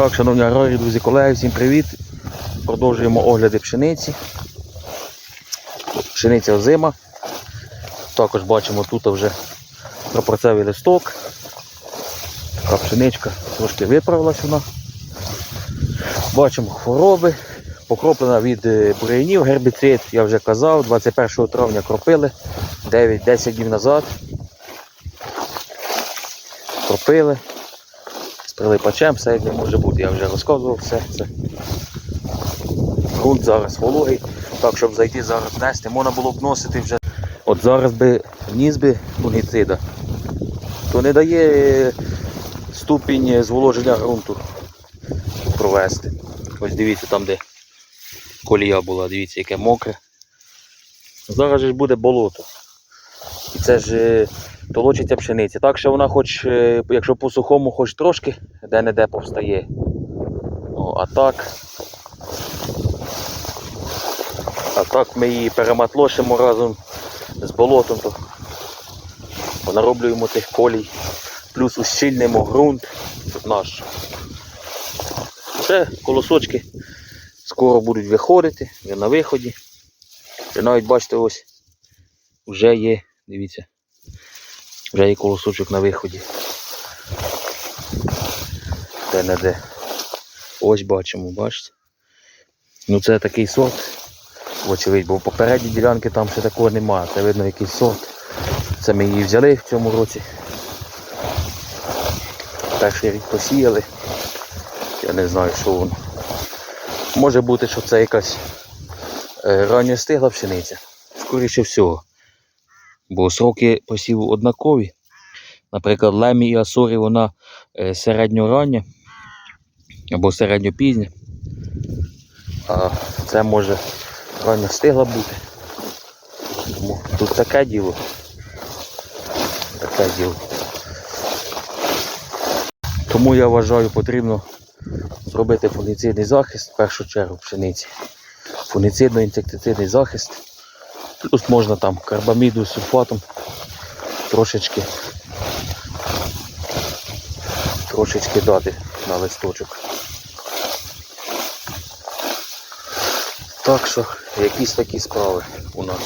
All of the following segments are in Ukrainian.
Так, шановні аграрії, друзі, колеги, всім привіт. Продовжуємо огляди пшениці. Пшениця озима. Також бачимо тут вже пропорцевий листок. Така пшеничка трошки виправилась вона. Бачимо хвороби. Покроплена від е, бур'янів, гербіцид, я вже казав, 21 травня кропили, 9-10 днів назад. Кропили прилипачем, все як не може бути. Я вже розказував все це. Грунт зараз вологий, так щоб зайти зараз нести, можна було б носити вже. От зараз би вніс би фунгіцида, то не дає ступінь зволоження ґрунту провести. Ось дивіться там, де колія була, дивіться, яке мокре. Зараз же буде болото. І це ж е, толочиться пшениця. Так що вона хоч, е, якщо по сухому, хоч трошки, де-не-де повстає. О, а так. А так ми її перематлошимо разом з болотом, то понароблюємо тих колій, плюс ущільнимо ґрунт наш. Вже колосочки скоро будуть виходити, вже на виході. Вже навіть бачите, ось вже є, дивіться, вже є колосочок на виході. Де не де. Ось бачимо, бачите. Ну це такий сорт, вочевидь, бо в попередній ділянки там ще такого немає. Це видно якийсь сорт. Це ми її взяли в цьому році. Перший рік посіяли. Я не знаю, що воно. Може бути, що це якась е, ранньо стигла пшениця. Скоріше всього. Бо сроки посіву однакові. Наприклад, лемі і асорі вона е, середньорання або середньопізня. А це може ранньо стигла бути. Тому тут таке діло. Таке діло. Тому я вважаю, потрібно зробити фунгіцидний захист в першу чергу пшениці. Фунгіцидно-інсектицидний захист. Плюс можна там карбаміду сульфатом трошечки трошечки дати на листочок. Так що якісь такі справи у нас.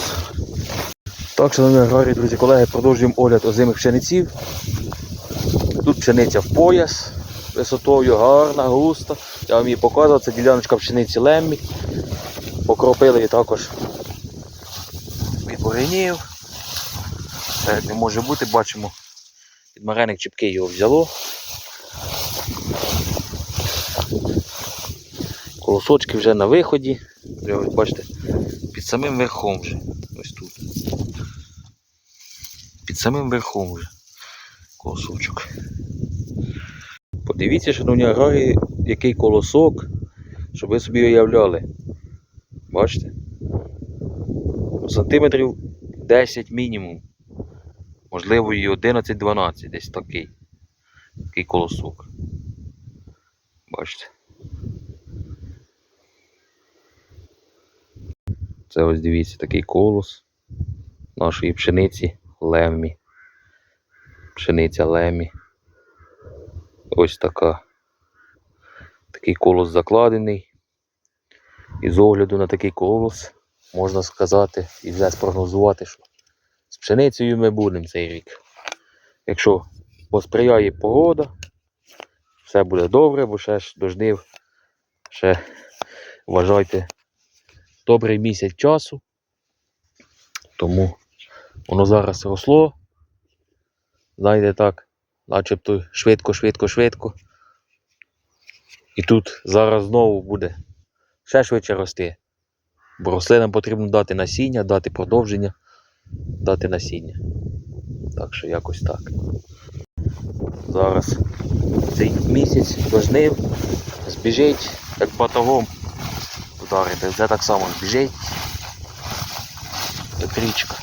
Так, шановні аграрії, друзі, колеги, продовжуємо огляд озимих пшениців. Тут пшениця в пояс, висотою гарна, густа. Я вам її показував, це діляночка пшениці Леммі. Покропили її також бурянів. Як не може бути, бачимо, від мареник чіпки його взяло. Колосочки вже на виході. Вже, бачите, під самим верхом вже. Ось тут. Під самим верхом вже колосочок. Подивіться, шановні аграрії, який колосок, щоб ви собі уявляли. Бачите? Сантиметрів 10 мінімум. Можливо і 11-12 десь такий. Такий колосок. Бачите? Це ось дивіться такий колос нашої пшениці леммі. Пшениця леммі. Ось така. Такий колос закладений. І з огляду на такий колос можна сказати і вже спрогнозувати, що з пшеницею ми будемо цей рік. Якщо посприяє погода, все буде добре, бо ще ж дождив, ще вважайте добрий місяць часу. Тому воно зараз росло. Знаєте так, начебто швидко, швидко, швидко. І тут зараз знову буде ще швидше рости. Бо рослинам потрібно дати насіння, дати продовження, дати насіння. Так що якось так. Зараз цей місяць до жнив збіжить, як батогом ударити. Це так само збіжить. Як річка.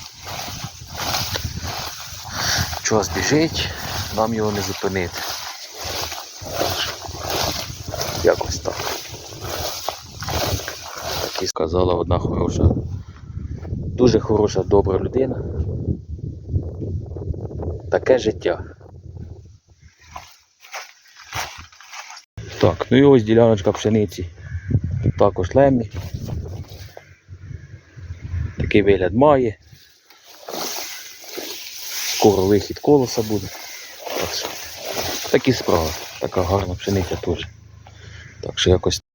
Час біжить, нам його не зупинити. Якось так. І сказала одна хороша, дуже хороша, добра людина. Таке життя. Так, ну і ось діляночка пшениці. Також лемі. Такий вигляд має. Скоро вихід колоса буде. Так що такі справи. Така гарна пшениця теж. Так що якось